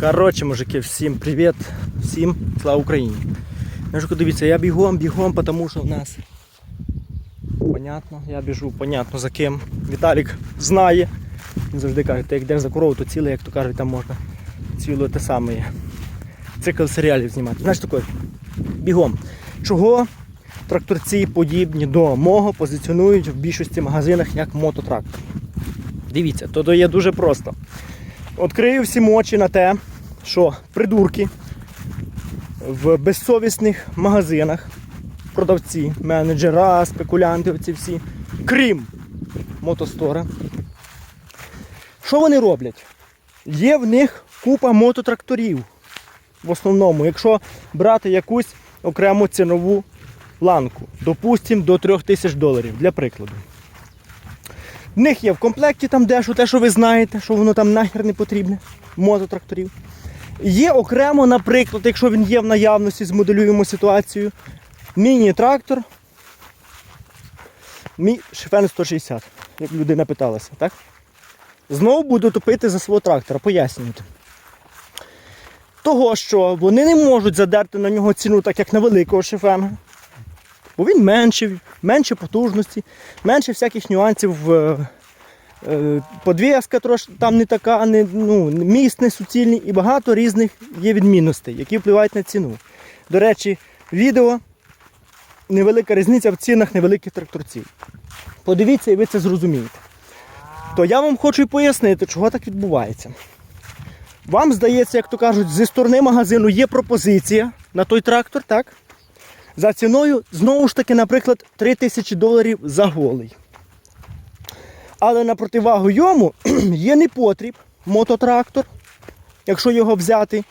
Коротше, мужики, всім привіт, всім слава Україні. Мужику, дивіться, я бігом, бігом, тому що в нас понятно, я біжу, понятно за ким. Віталік знає. Він завжди каже, ти як йдеш за корову, то ціле, як то кажуть, там можна ціле те саме. Цикл серіалів знімати. Знаєш таке, бігом. Чого тракторці подібні до мого позиціонують в більшості магазинах як мототрактор? Дивіться, то, є дуже просто. Відкрию всі очі на те, що придурки в безсовісних магазинах, продавці, менеджера, спекулянти, оці всі, крім мотостора. Що вони роблять? Є в них купа мототракторів. В основному, якщо брати якусь окрему цінову ланку, допустимо, до 3000 доларів, для прикладу. В них є в комплекті там дещо, те, що ви знаєте, що воно там нахер не потрібне, мототракторів. Є окремо, наприклад, якщо він є в наявності, змоделюємо ситуацію. Міні-трактор. Мій шифен 160, як людина питалася, так? Знову буду топити за свого трактора, пояснювати. Того, що вони не можуть задерти на нього ціну, так як на великого шифена. Бо він менший, менше потужності, менше всяких нюансів. е, е, Подвіска трошки там не така, не, ну, міст не суцільний і багато різних є відмінностей, які впливають на ціну. До речі, відео невелика різниця в цінах невеликих тракторців. Подивіться і ви це зрозумієте. То я вам хочу і пояснити, чого так відбувається. Вам здається, як то кажуть, зі сторони магазину є пропозиція на той трактор, так? За ціною, знову ж таки, наприклад, 3 тисячі доларів за голий. Але на противагу йому є непотріб мототрактор, якщо його взяти,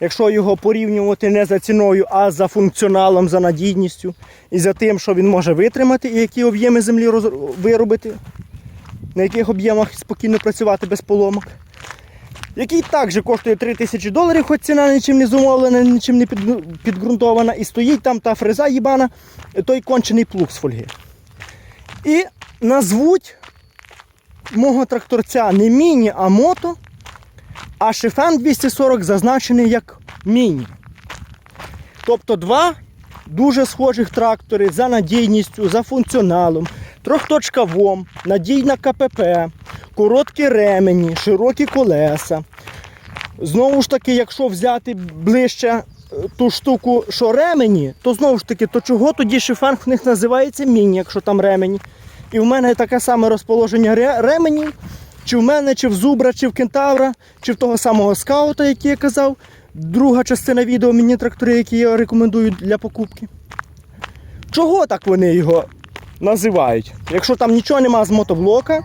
якщо його порівнювати не за ціною, а за функціоналом, за надійністю і за тим, що він може витримати і які об'єми землі роз- виробити, на яких об'ємах спокійно працювати без поломок. Який також коштує 3 тисячі доларів, хоч ціна нічим не зумовлена, нічим не підґрунтована. І стоїть там та фреза їбана, той кончений плуг з фольги. І назвуть мого тракторця не міні, а мото, а шифен 240 зазначений як міні. Тобто два дуже схожих трактори за надійністю, за функціоналом, трьохточкавом, надійна КПП, короткі ремені, широкі колеса. Знову ж таки, якщо взяти ближче е, ту штуку, що ремені, то знову ж таки, то чого тоді шифен в них називається міні, якщо там ремені. І в мене таке саме розположення ре- ременів, чи в мене, чи в зубра, чи в кентавра, чи в того самого скаута, який я казав. Друга частина відео мені трактори, які я рекомендую для покупки. Чого так вони його називають? Якщо там нічого нема з мотоблока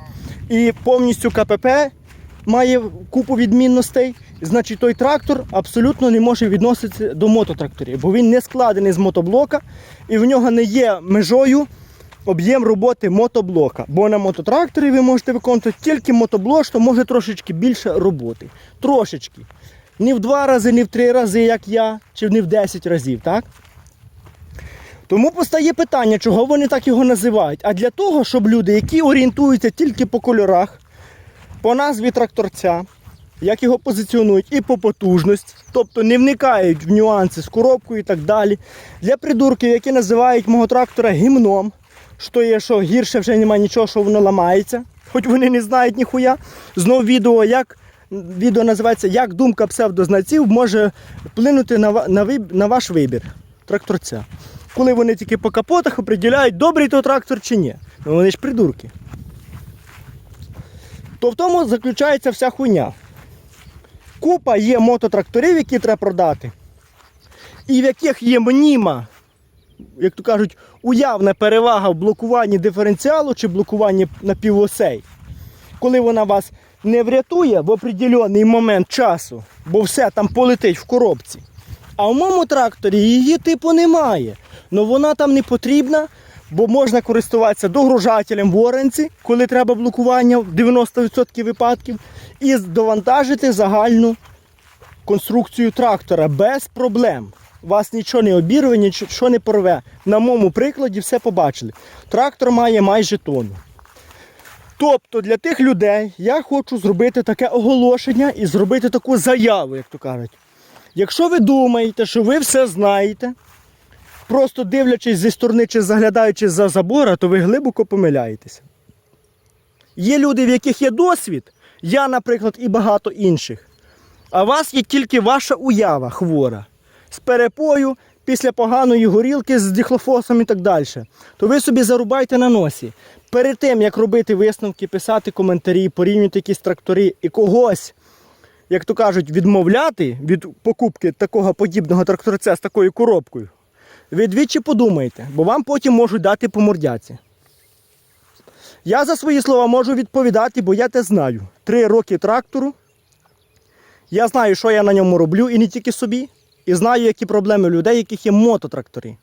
і повністю КПП має купу відмінностей, значить той трактор абсолютно не може відноситися до мототракторів, бо він не складений з мотоблока і в нього не є межою об'єм роботи мотоблока. Бо на мототракторі ви можете виконувати тільки мотоблок, що може трошечки більше роботи. Трошечки. Не в два рази, не в три рази, як я, чи не в 10 разів, так? Тому постає питання, чого вони так його називають. А для того, щоб люди, які орієнтуються тільки по кольорах, по назві тракторця, як його позиціонують, і по потужності, тобто не вникають в нюанси з коробкою і так далі. Для придурків, які називають мого трактора гімном, що є, що гірше вже немає нічого, що воно ламається, хоч вони не знають ніхуя. Знов відео, як відео називається Як думка псевдознавців може вплинути на, на, на ваш вибір тракторця. Коли вони тільки по капотах определяють, добрий то трактор чи ні. Ну вони ж придурки. То в тому заключається вся хуйня. Купа є мототракторів, які треба продати, і в яких є мніма, як то кажуть, уявна перевага в блокуванні диференціалу чи блокуванні напівосей. Коли вона вас не врятує в определений момент часу, бо все там полетить в коробці. А в моєму тракторі її типу немає. Ну вона там не потрібна, бо можна користуватися догружателем в оранці, коли треба блокування в 90% випадків, і довантажити загальну конструкцію трактора без проблем. Вас нічого не обірве, нічого не порве. На моєму прикладі все побачили. Трактор має майже тонну. Тобто для тих людей я хочу зробити таке оголошення і зробити таку заяву, як то кажуть. Якщо ви думаєте, що ви все знаєте, просто дивлячись зі сторони чи заглядаючи за забора, то ви глибоко помиляєтеся. Є люди, в яких є досвід, я, наприклад, і багато інших. А у вас є тільки ваша уява хвора з перепою після поганої горілки з дихлофосом і так далі. То ви собі зарубайте на носі. Перед тим, як робити висновки, писати коментарі, порівнювати якісь трактори і когось, як то кажуть, відмовляти від покупки такого подібного тракторця з такою коробкою, ви двічі подумайте, бо вам потім можуть дати по мордяці. Я за свої слова можу відповідати, бо я те знаю. Три роки трактору. Я знаю, що я на ньому роблю, і не тільки собі. І знаю, які проблеми у людей, яких є мототрактори.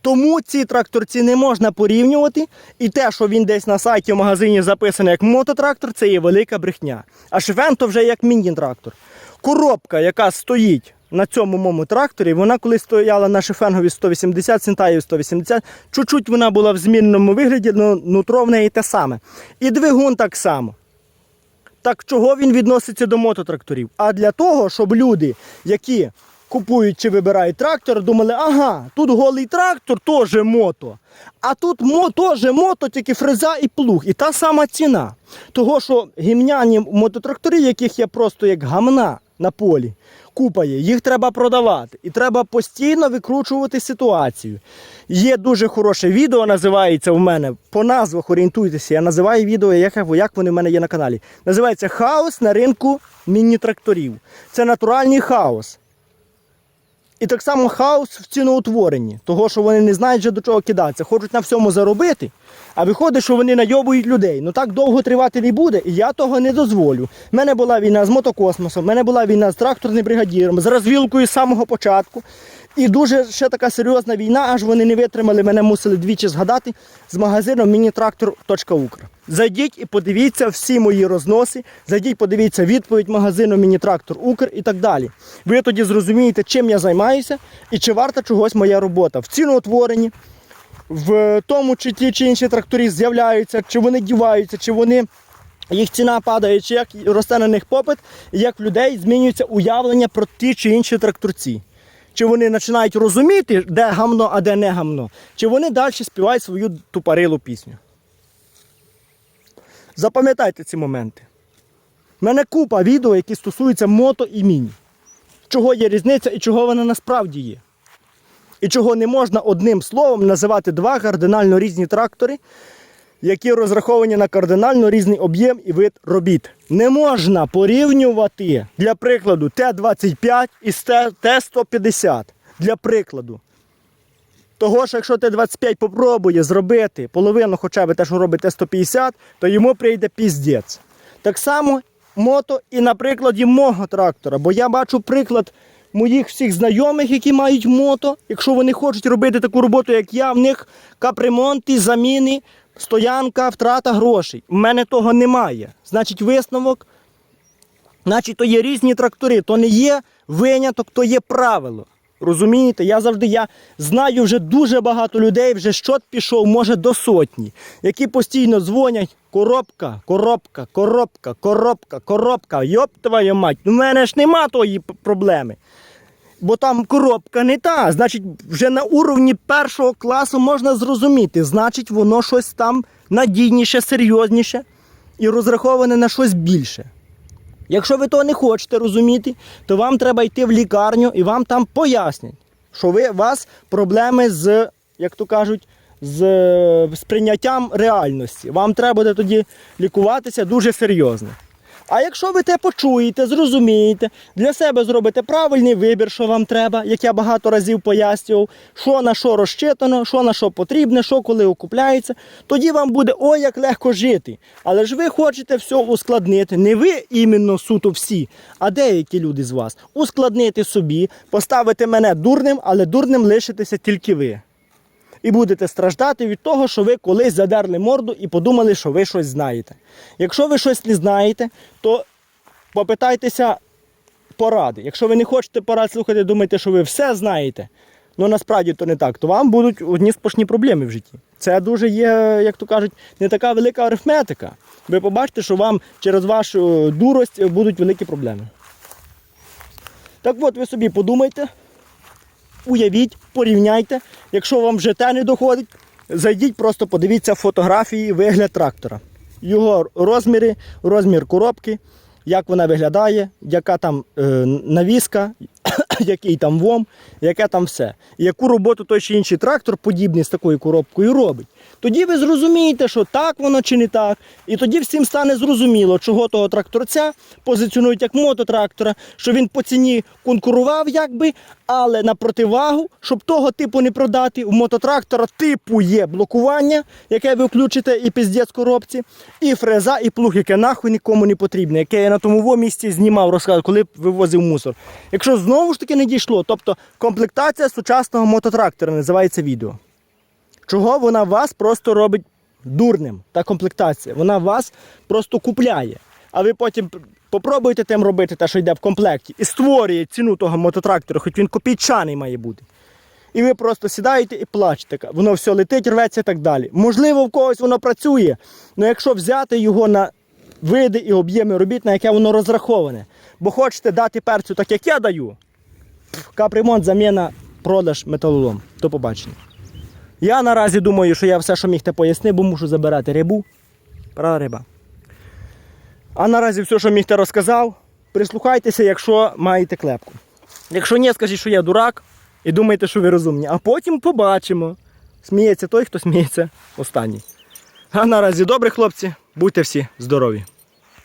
Тому ці тракторці не можна порівнювати. І те, що він десь на сайті в магазині записаний як мототрактор, це є велика брехня. А швен то вже як міні-трактор. Коробка, яка стоїть на цьому моєму тракторі, вона коли стояла на шифенгові 180, Сентаєві 180, чуть-чуть вона була в змінному вигляді, але нутро в неї те саме. І двигун так само. Так чого він відноситься до мототракторів? А для того, щоб люди, які купують чи вибирають трактор, думали, ага, тут голий трактор, теж мото. А тут мо, теж мото, тільки фреза і плуг. І та сама ціна. Того, що гімняні мототрактори, яких є просто як гамна на полі, купа є, їх треба продавати. І треба постійно викручувати ситуацію. Є дуже хороше відео, називається в мене. По назвах орієнтуйтеся. Я називаю відео, як, як вони в мене є на каналі. Називається Хаос на ринку міні-тракторів. Це натуральний хаос. І так само хаос в ціноутворенні, того, що вони не знають вже до чого кидатися, хочуть на всьому заробити, а виходить, що вони найобують людей. Ну так довго тривати не буде, і я того не дозволю. У мене була війна з мотокосмосом, в мене була війна з тракторним бригадіром, з розвілкою з самого початку. І дуже ще така серйозна війна, аж вони не витримали, мене мусили двічі згадати з магазином мінітрактор.укр. Зайдіть і подивіться всі мої розноси, зайдіть, подивіться відповідь магазину Мінітрактор Укр і так далі. Ви тоді зрозумієте, чим я займаюся і чи варта чогось моя робота. В ціноутворенні, в тому, чи ті чи інші трактори з'являються, чи вони діваються, чи вони. Їх ціна падає, чи як росте на них попит, і як в людей змінюється уявлення про ті чи інші тракторці. Чи вони починають розуміти, де гамно, а де не гамно, чи вони далі співають свою тупорилу пісню. Запам'ятайте ці моменти. У мене купа відео, які стосуються мото і міні. Чого є різниця і чого вона насправді є. І чого не можна одним словом називати два кардинально різні трактори, які розраховані на кардинально різний об'єм і вид робіт. Не можна порівнювати, для прикладу, Т-25 із Т-150. Для прикладу. Того ж, якщо Т-25 попробує зробити половину хоча б те, що робить Т-150, то йому прийде піздець. Так само мото і на прикладі мого трактора. Бо я бачу приклад моїх всіх знайомих, які мають мото. Якщо вони хочуть робити таку роботу, як я, в них капремонти, заміни, стоянка, втрата грошей. У мене того немає. Значить, висновок. Значить, то є різні трактори, то не є виняток, то є правило. Розумієте, я завжди я знаю вже дуже багато людей, вже щот пішов, може до сотні, які постійно дзвонять. Коробка, коробка, коробка, коробка, коробка. Йоп твою мать, у мене ж нема тої проблеми. Бо там коробка не та. Значить, вже на уровні першого класу можна зрозуміти, значить, воно щось там надійніше, серйозніше і розраховане на щось більше. Якщо ви того не хочете розуміти, то вам треба йти в лікарню і вам там пояснять, що ви, у вас проблеми з, як то кажуть, з сприйняттям реальності. Вам треба буде тоді лікуватися дуже серйозно. А якщо ви те почуєте, зрозумієте, для себе зробите правильний вибір, що вам треба, як я багато разів пояснював, що на що розчитано, що на що потрібне, що коли окупляється, тоді вам буде ой, як легко жити. Але ж ви хочете все ускладнити. Не ви іменно суто всі, а деякі люди з вас. Ускладнити собі, поставити мене дурним, але дурним лишитеся тільки ви. І будете страждати від того, що ви колись задерли морду і подумали, що ви щось знаєте. Якщо ви щось не знаєте, то попитайтеся поради. Якщо ви не хочете порад слухати, думаєте, що ви все знаєте, ну насправді то не так, то вам будуть одні сплошні проблеми в житті. Це дуже є, як то кажуть, не така велика арифметика. ви побачите, що вам через вашу дурость будуть великі проблеми. Так от ви собі подумайте, уявіть, порівняйте. Якщо вам вже те не доходить, зайдіть, просто подивіться фотографії, вигляд трактора. Його розміри, розмір коробки, як вона виглядає, яка там е, навіска, який там вом, яке там все. Яку роботу той чи інший трактор, подібний з такою коробкою, робить. Тоді ви зрозумієте, що так воно чи не так. І тоді всім стане зрозуміло, чого того тракторця позиціонують як мототрактора, що він по ціні конкурував, якби, але на противагу, щоб того типу не продати, у мототрактора типу є блокування, яке ви включите і піздець коробці, і фреза, і плуг, яке нахуй нікому не потрібне, яке я на тому місці знімав, розказував, коли вивозив мусор. Якщо знову ж таки не дійшло, тобто комплектація сучасного мототрактора називається відео. Чого вона вас просто робить дурним, та комплектація? Вона вас просто купляє. А ви потім п- попробуйте тим робити те, що йде в комплекті, і створює ціну того мототрактора, хоч він копійчаний має бути. І ви просто сідаєте і плачете. Воно все летить, рветься і так далі. Можливо, в когось воно працює, але якщо взяти його на види і об'єми робіт, на яке воно розраховане, бо хочете дати перцю, так як я даю, капремонт, заміна, продаж, металолом. До побачення. Я наразі думаю, що я все, що міг те пояснив, бо мушу забирати рибу. Правда, риба. А наразі все, що міг те розказав. Прислухайтеся, якщо маєте клепку. Якщо ні, скажіть, що я дурак і думаєте, що ви розумні. А потім побачимо. Сміється той, хто сміється останній. А наразі добре, хлопці, будьте всі здорові.